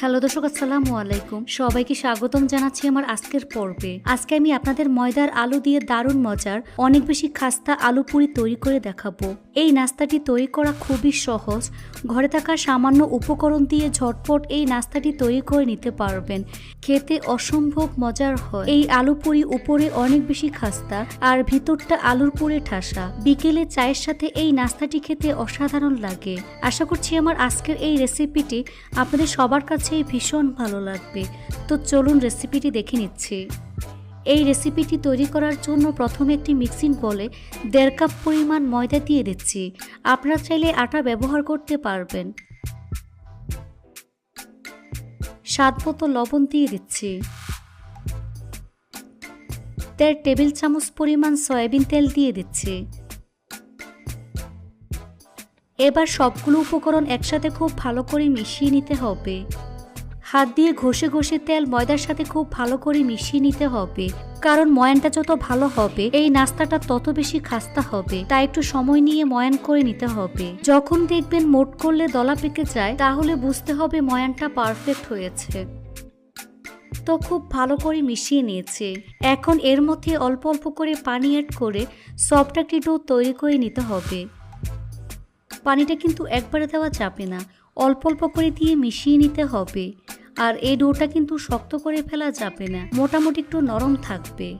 Hello দর্শক, আসসালামু আলাইকুম। সবাইকে স্বাগতম জানাচ্ছি আমার আজকের পর্বে। আজকে আমি আপনাদের ময়দার আলু দিয়ে দারুণ মজার, অনেক বেশি খাস্তা আলু পুরি তৈরি করে দেখাবো। এই নাস্তাটি তৈরি করা খুবই সহজ। ঘরে থাকা সামান্য উপকরণ দিয়ে ঝটপট এই নাস্তাটি তৈরি করে নিতে পারবেন। খেতে অসম্ভব মজার হয়। এই আলু পুরি উপরে অনেক বেশি খাস্তা আর ভিতরটা আলুর পুরে ঠাসা। বিকেলে চায়ের সাথে এই নাস্তাটি খেতে অসাধারণ লাগে। আশা করছি আমার আজকের এই রেসিপিটি আপনাদের সবার কাছেই ভীষণ ভালো লাগবে। তো চলুন রেসিপিটি দেখে নিচ্ছি। এই রেসিপিটি তৈরি করার জন্য প্রথমে একটি মিক্সিং বলে দেড় কাপ পরিমাণ ময়দা দিয়ে দিচ্ছি। আপনারা চাইলে আটা ব্যবহার করতে পারবেন। স্বাদ মতো লবণ দিয়ে দিচ্ছি। দেড় টেবিল চামচ পরিমাণ সয়াবিন তেল দিয়ে দিচ্ছি। এবার সবগুলো উপকরণ একসাথে খুব ভালো করে মিশিয়ে নিতে হবে। হাত দিয়ে ঘষে ঘষে তেল ময়দার সাথে খুব ভালো করে মিশিয়ে নিতে হবে। কারণ ময়ানটা যত ভালো হবে, এই নাস্তাটা তত বেশি খাস্তা হবে। তাই একটু সময় নিয়ে ময়ান করে নিতে হবে। যখন দেখবেন মোট করলে দলা পেকে যায়, তাহলে বুঝতে হবে ময়ানটা পারফেক্ট হয়েছে। তো খুব ভালো করে মিশিয়ে নিয়েছে। এখন এর মধ্যে অল্প অল্প করে পানি অ্যাড করে সফট একটি ডো তৈরি করে নিতে হবে। পানিটা কিন্তু একবারে দেওয়া যাবে না। অল্প অল্প করে দিয়ে মিশিয়ে নিতে হবে। আর এই ডোটা কিন্তু শক্ত করে ফেলা যাবে না, মোটামুটি একটু নরম থাকবে।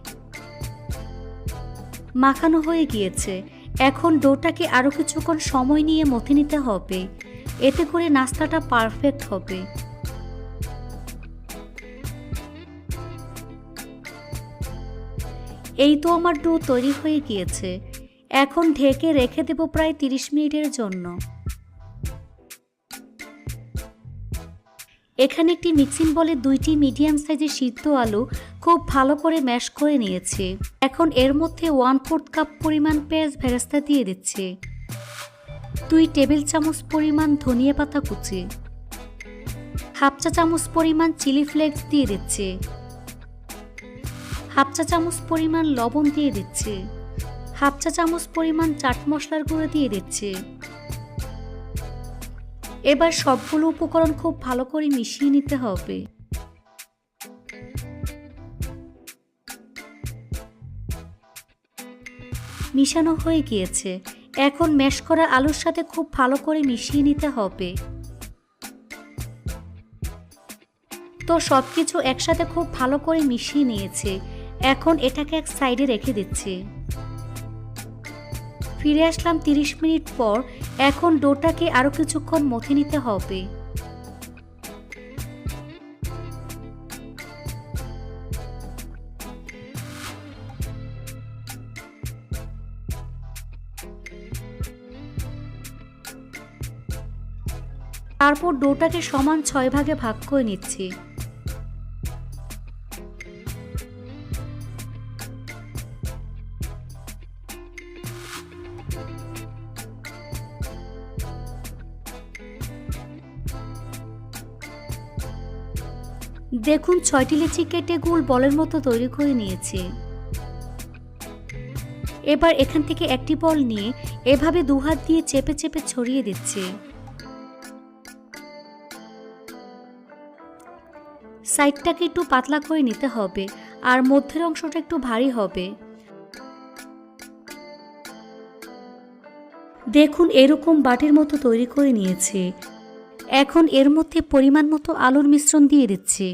মাখানো হয়ে গিয়েছে। এখন ডোটাকে আরও কিছুক্ষণ সময় নিয়ে মথে নিতে হবে। এতে করে নাস্তাটা পারফেক্ট হবে। এই তো আমার ডো তৈরি হয়ে গিয়েছে। এখন ঢেকে রেখে দেব প্রায় তিরিশ মিনিটের জন্য। এখানে একটি মিক্সিং বলে দুইটি মিডিয়াম সাইজের সিদ্ধ আলু খুব ভালো করে ম্যাশ করে নিয়েছি। এখন এর মধ্যে ওয়ান ফোর্থ কাপ পরিমাণ পেঁয়াজ ভেরাস্তা দিয়ে দিচ্ছি। দুই টেবিল চামচ পরিমাণ ধনিয়া পাতা কুচি। হাফ চা চামচ পরিমাণ চিলি ফ্লেক্স দিয়ে দিচ্ছি। হাফ চা চামচ পরিমাণ লবণ দিয়ে দিচ্ছি। হাফ চা চামচ পরিমাণ চাট মশলার গুঁড়ো দিয়ে দিচ্ছি। এবার সবগুলো উপকরণ খুব ভালো করে মিশিয়ে নিতে হবে। মিশানো হয়ে গিয়েছে। এখন ম্যাশ করা আলুর সাথে খুব ভালো করে মিশিয়ে নিতে হবে। তো সব কিছু একসাথে খুব ভালো করে মিশিয়ে নিয়েছে। এখন এটাকে এক সাইডে রেখে দিচ্ছি। ফিরে আসলাম তিরিশ মিনিট পর। এখন ডোটাকে আরও কিছুক্ষণ মথে নিতে হবে। তারপর ডোটাকে সমান ছয় ভাগে ভাগ করে নিচ্ছি। দেখুন, ছয়টি লিচি কেটে গোল বলের মতো তৈরি করে নিয়েছে। এবার এখান থেকে একটি বল নিয়ে এভাবে দুহাত দিয়ে চেপে চেপে ছড়িয়ে দিচ্ছে। সাইডটাকে একটু পাতলা করে নিতে হবে, আর মধ্যের অংশটা একটু ভারী হবে। দেখুন, এরকম বাটির মতো তৈরি করে নিয়েছে। এখন এর মধ্যে পরিমাণ মতো আলুর মিশ্রণ দিয়ে দিচ্ছি।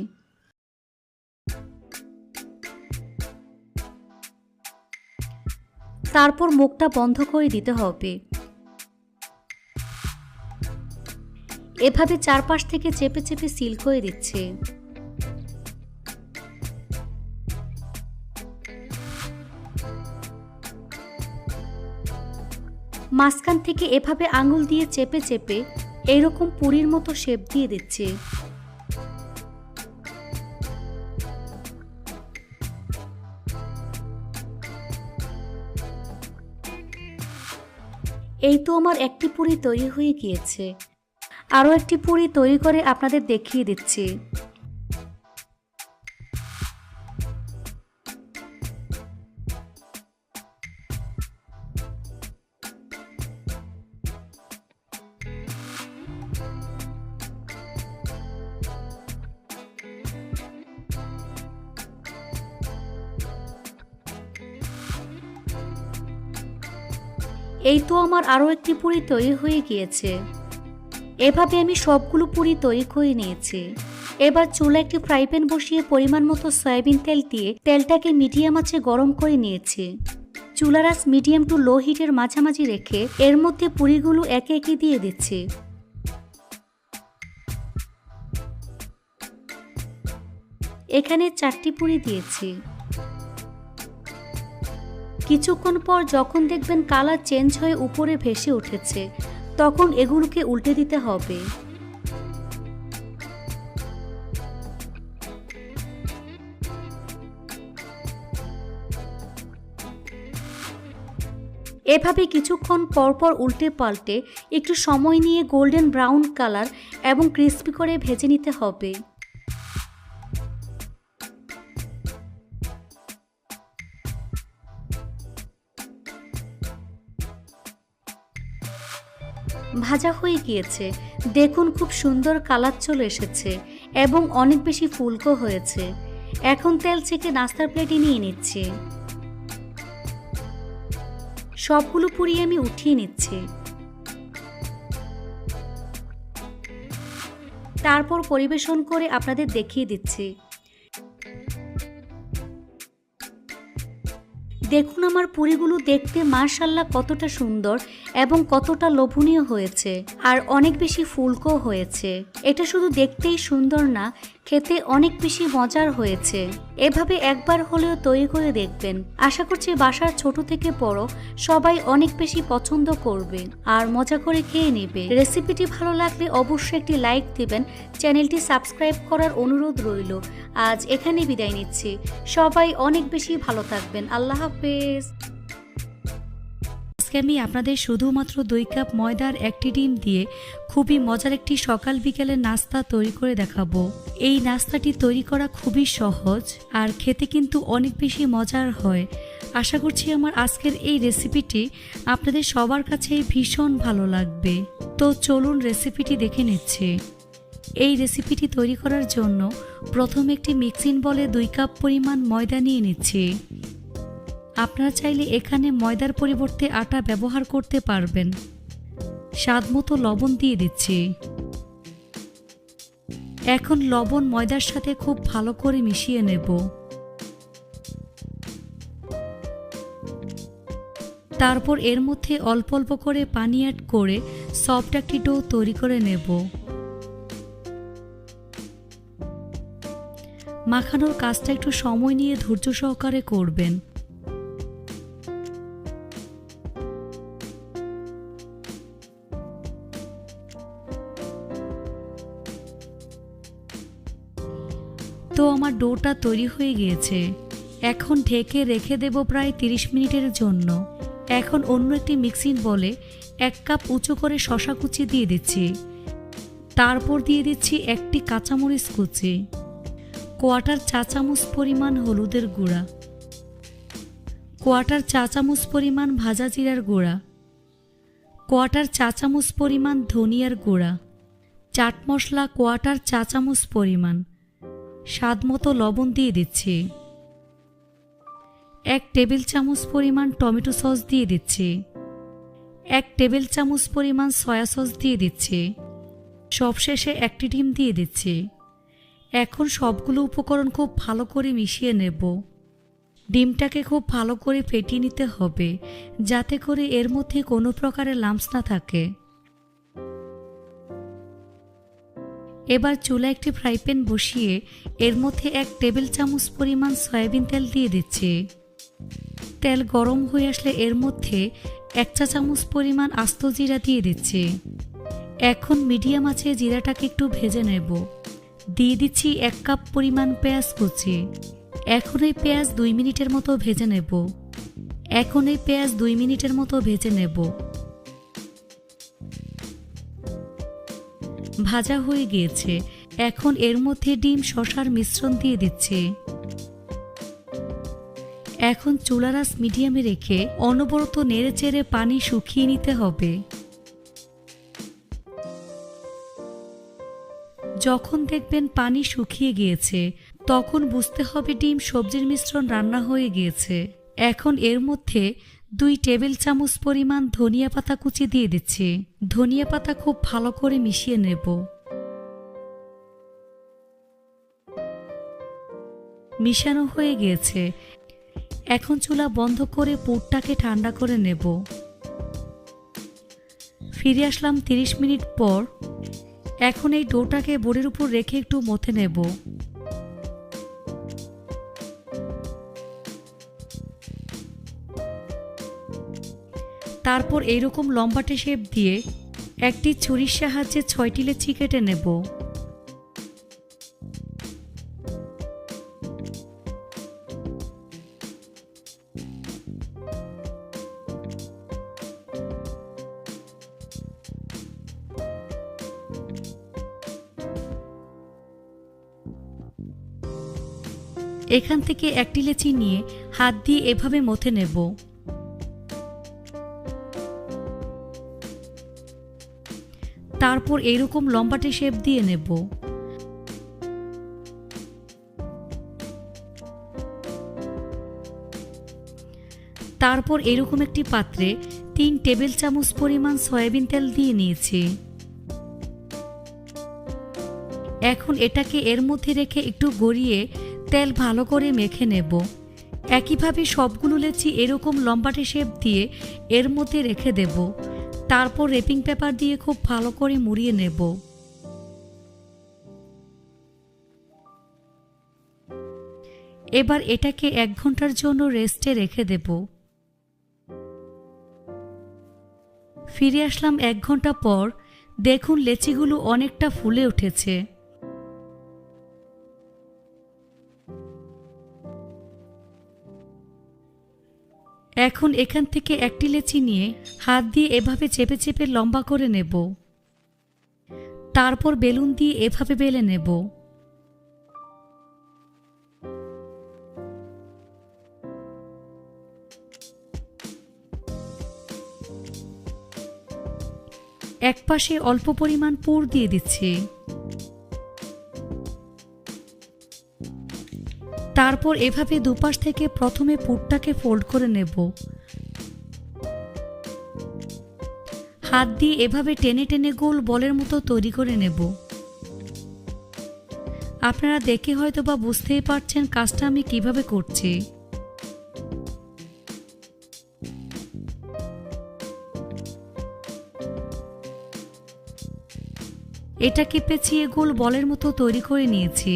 তারপর মুখটা বন্ধ করে দিতে হবে। এভাবে চারপাশ থেকে চেপে চেপে সিল করে দিচ্ছে। মাঝখান থেকে এভাবে আঙুল দিয়ে চেপে চেপে এইরকম পুরীর মতো শেপ দিয়ে দিচ্ছে। এই তো আমার একটি পুরি তৈরি হয়ে গিয়েছে। আরও একটি পুরি তৈরি করে আপনাদের দেখিয়ে দিচ্ছি। এই তো আমার আরও একটি পুরি তৈরি হয়ে গিয়েছে। এভাবে আমি সবগুলো পুরি তৈরি করে নিয়েছি। এবার চুলা একটি ফ্রাই প্যান বসিয়ে পরিমাণ মতো সয়াবিন তেল দিয়ে তেলটাকে মিডিয়াম আছে গরম করে নিয়েছি। চুলার মিডিয়াম টু লো হিটের মাঝামাঝি রেখে এর মধ্যে পুরিগুলো একে একে দিয়ে দিচ্ছি। এখানে চারটি পুরি দিয়েছি। কিছুক্ষণ পর যখন দেখবেন কালার চেঞ্জ হয়ে উপরে ভেসে উঠেছে, তখন এগুলোকে উল্টে দিতে হবে। এভাবে কিছুক্ষণ পরপর উল্টে পাল্টে একটু সময় নিয়ে গোল্ডেন ব্রাউন কালার এবং ক্রিস্পি করে ভেজে নিতে হবে। ভাজা হয়ে গিয়েছে। দেখুন খুব সুন্দর কালার চলে এসেছে এবং অনেক বেশি ফুলকো হয়েছে। এখন তেল ছেঁকে নাস্তার প্লেটে নিয়ে নিচ্ছি। সবগুলো পুরি আমি উঠিয়ে নিচ্ছি। তারপর পরিবেশন করে আপনাদের দেখিয়ে দিচ্ছি। দেখুন আমার পুরিগুলো দেখতে মার্শাল্লাহ কতটা সুন্দর এবং কতটা লোভনীয় হয়েছে। আর অনেক বেশি ফুলকো হয়েছে। এটা শুধু দেখতেই সুন্দর না খেতে অনেক বেশি মজার হয়েছে। এভাবে একবার হলেও তৈরি করে দেখবেন। আশা করছি বাসার ছোট থেকে বড় সবাই অনেক বেশি পছন্দ করবে আর মজা করে খেয়ে নেবে। রেসিপিটি ভালো লাগলে অবশ্যই একটি লাইক দিবেন। চ্যানেলটি সাবস্ক্রাইব করার অনুরোধ রইল। আজ এখানে বিদায় নিচ্ছি। সবাই অনেক বেশি ভালো থাকবেন। আল্লাহ হাফেজ। আজকে আমি আপনাদের শুধুমাত্র দুই কাপ ময়দার একটি ডিম দিয়ে খুবই মজার একটি সকাল বিকেলের নাস্তা তৈরি করে দেখাবো। এই নাস্তাটি তৈরি করা খুবই সহজ আর খেতে কিন্তু অনেক বেশি মজার হয়। আশা করছি আমার আজকের এই রেসিপিটি আপনাদের সবার কাছে ভীষণ ভালো লাগবে। তো চলুন রেসিপিটি দেখে নিচ্ছে। এই রেসিপিটি তৈরি করার জন্য প্রথমে একটি মিক্সিং বলে দুই কাপ পরিমাণ ময়দা নিয়ে নিচ্ছি। আপনারা চাইলে এখানে ময়দার পরিবর্তে আটা ব্যবহার করতে পারবেন। স্বাদ মতো লবণ দিয়ে দিচ্ছি। এখন লবণ ময়দার সাথে খুব ভালো করে মিশিয়ে নেব। তারপর এর মধ্যে অল্প অল্প করে পানি অ্যাড করে সফট একটি ডো তৈরি করে নেব। মাখানোর কাজটা একটু সময় নিয়ে ধৈর্য সহকারে করবেন। ডোটা তৈরি হয়ে গিয়েছে। এখন ঢেকে রেখে দেব প্রায় 30 মিনিটের জন্য। এখন অন্য একটি মিক্সিং বলে এক কাপ উঁচু করে শশা কুচি দিয়ে দিচ্ছি। তারপর দিয়ে দিচ্ছি একটি কাঁচামরিচ কুচি। কোয়াটার চা চামচ পরিমাণ হলুদের গুঁড়া। কোয়াটার চা চামচ পরিমাণ ভাজা জিরার গুঁড়া। কোয়াটার চা চামচ পরিমাণ ধনিয়ার গুঁড়া। চাট মশলা কোয়াটার চা চামচ পরিমাণ। স্বাদ মতো লবণ দিয়ে দিচ্ছি। এক টেবিল চামচ পরিমাণ টমেটো সস দিয়ে দিচ্ছি। এক টেবিল চামচ পরিমাণ সয়া সস দিয়ে দিচ্ছি। সবশেষে একটি ডিম দিয়ে দিচ্ছি। এখন সবগুলো উপকরণ খুব ভালো করে মিশিয়ে নেব। ডিমটাকে খুব ভালো করে ফেটিয়ে নিতে হবে, যাতে করে এর মধ্যে কোনো প্রকারের লাম্পস না থাকে। এবার চুলা একটি ফ্রাই প্যান বসিয়ে এর মধ্যে এক টেবিল চামচ পরিমাণ সয়াবিন তেল দিয়ে দিচ্ছি। তেল গরম হয়ে আসলে এর মধ্যে এক চা চামচ পরিমাণ আস্ত জিরা দিয়ে দিচ্ছি। এখন মিডিয়াম আছে জিরাটাকে একটু ভেজে নেব। দিয়ে দিচ্ছি এক কাপ পরিমাণ পেঁয়াজ কুচি। এখন এই পেঁয়াজ দুই মিনিটের মতো ভেজে নেব। এখন এই পেঁয়াজ দুই মিনিটের মতো ভেজে নেব। ভাজা হয়ে গিয়েছে। এখন এর মধ্যে ডিম, শশার মিশ্রণ দিয়ে দিচ্ছে। এখন চুলারাস মিডিয়ামে রেখে অনবরত নেড়ে চেড়ে পানি শুকিয়ে নিতে হবে। যখন দেখবেন পানি শুকিয়ে গিয়েছে, তখন বুঝতে হবে ডিম সবজির মিশ্রণ রান্না হয়ে গিয়েছে। এখন এর মধ্যে দুই টেবিল চামচ পরিমাণ ধনিয়া পাতা কুচি দিয়ে দিচ্ছি। ধনিয়া পাতা খুব ভালো করে মিশিয়ে নেব। মিশানো হয়ে গিয়েছে। এখন চুলা বন্ধ করে পুরটাকে ঠান্ডা করে নেব। ফিরে আসলাম তিরিশ মিনিট পর। এখন এই ডোটাকে বোর্ডের উপর রেখে একটু মথে নেব। তারপর এইরকম লম্বাটে শেপ দিয়ে একটি ছুরির সাহায্যে ছয়টি লেচি কেটে নেব। এখান থেকে একটি লেচি নিয়ে হাত দিয়ে এভাবে মথে নেব। তারপর এরকম লম্বাটে শেপ দিয়ে নেব। তারপর এরকম একটি পাত্রে তিন টেবিল চামচ পরিমাণ সয়াবিন তেল দিয়ে নিয়েছি। এখন এটাকে এর মধ্যে রেখে একটু গড়িয়ে তেল ভালো করে মেখে নেব। একইভাবে সবগুলো লেচি এরকম লম্বাটে শেপ দিয়ে এর মধ্যে রেখে দেব। তারপর রেপিং পেপার দিয়ে খুব ভালো করে মুড়িয়ে নেব। এবার এটাকে এক ঘণ্টার জন্য রেস্টে রেখে দেব। ফিরে আসলাম এক ঘণ্টা পর। দেখুন লেচিগুলো অনেকটা ফুলে উঠেছে। এখন এখান থেকে একটি লেচি নিয়ে হাত দিয়ে এভাবে চেপে চেপে লম্বা করে নেব। তারপর বেলুন দিয়ে এভাবে বেলে নেব। এক পাশে অল্প পরিমাণ পুর দিয়ে দিচ্ছি। তারপর এভাবে দুপাশ থেকে প্রথমে পুরটাকে ফোল্ড করে নেব। হাত দিয়ে এভাবে টেনে টেনে গোল বলের মতো তৈরি করে নেব। আপনারা দেখে হয়তো বা বুঝতেই পারছেন কাজটা আমি কীভাবে করছি। এটাকে পেঁচিয়ে গোল বলের মতো তৈরি করে নিয়েছি।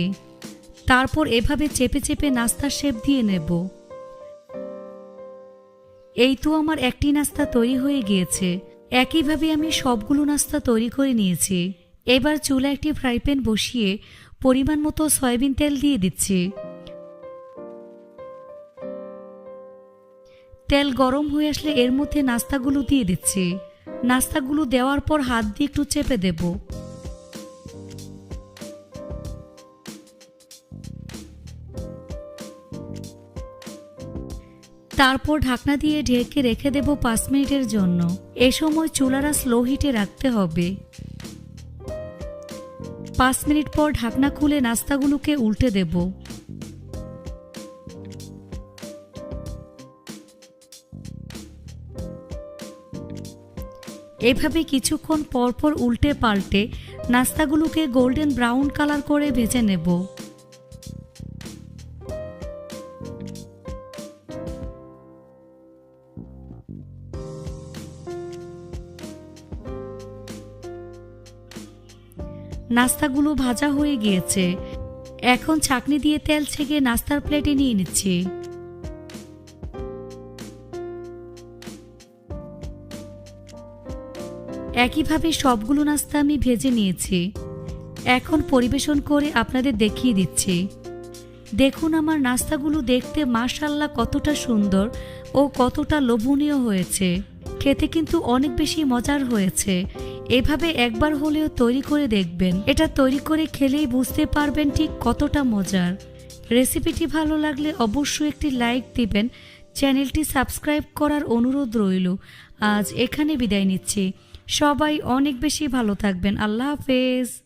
তারপর এভাবে চেপে চেপে নাস্তার শেপ দিয়ে নেব। এই তো আমার একটি নাস্তা তৈরি হয়ে গিয়েছে। একইভাবে আমি সবগুলো নাস্তা তৈরি করে নিয়েছি। এবার চুলা একটি ফ্রাই প্যান বসিয়ে পরিমাণ মতো সয়াবিন তেল দিয়ে দিচ্ছি। তেল গরম হয়ে আসলে এর মধ্যে নাস্তাগুলো দিয়ে দিচ্ছি। নাস্তাগুলো দেওয়ার পর হাত দিয়ে একটু চেপে দেবো। তারপর ঢাকনা দিয়ে ঢেকে রেখে দেব পাঁচ মিনিটের জন্য। এ সময় চুলারা স্লো হিটে রাখতে হবে। পাঁচ মিনিট পর ঢাকনা খুলে নাস্তাগুলোকে উল্টে দেব। এভাবে কিছুক্ষণ পরপর উল্টে পাল্টে নাস্তাগুলোকে গোল্ডেন ব্রাউন কালার করে ভেজে নেব। নাস্তাগুলো ভাজা হয়ে গিয়েছে। এখন ছাকনি দিয়ে তেল ছেঁকে নাস্তার প্লেটে নিয়ে নিচ্ছি। একইভাবে সবগুলো নাস্তা আমি ভেজে নিয়েছি। এখন পরিবেশন করে আপনাদের দেখিয়ে দিচ্ছি। দেখুন আমার নাস্তাগুলো দেখতে মাশাল্লাহ কতটা সুন্দর ও কতটা লোভনীয় হয়েছে। খেতে কিন্তু অনেক বেশি মজার হয়েছে। এভাবে একবার হলেও তৈরি করে দেখবেন। এটা তৈরি করে খেলেই বুঝতে পারবেন ঠিক কতটা মজার। রেসিপিটি ভালো লাগলে অবশ্যই একটি লাইক দিবেন। চ্যানেলটি সাবস্ক্রাইব করার অনুরোধ রইল। আজ এখানে বিদায় নিচ্ছি। সবাই অনেক বেশি ভালো থাকবেন। আল্লাহ হাফেজ।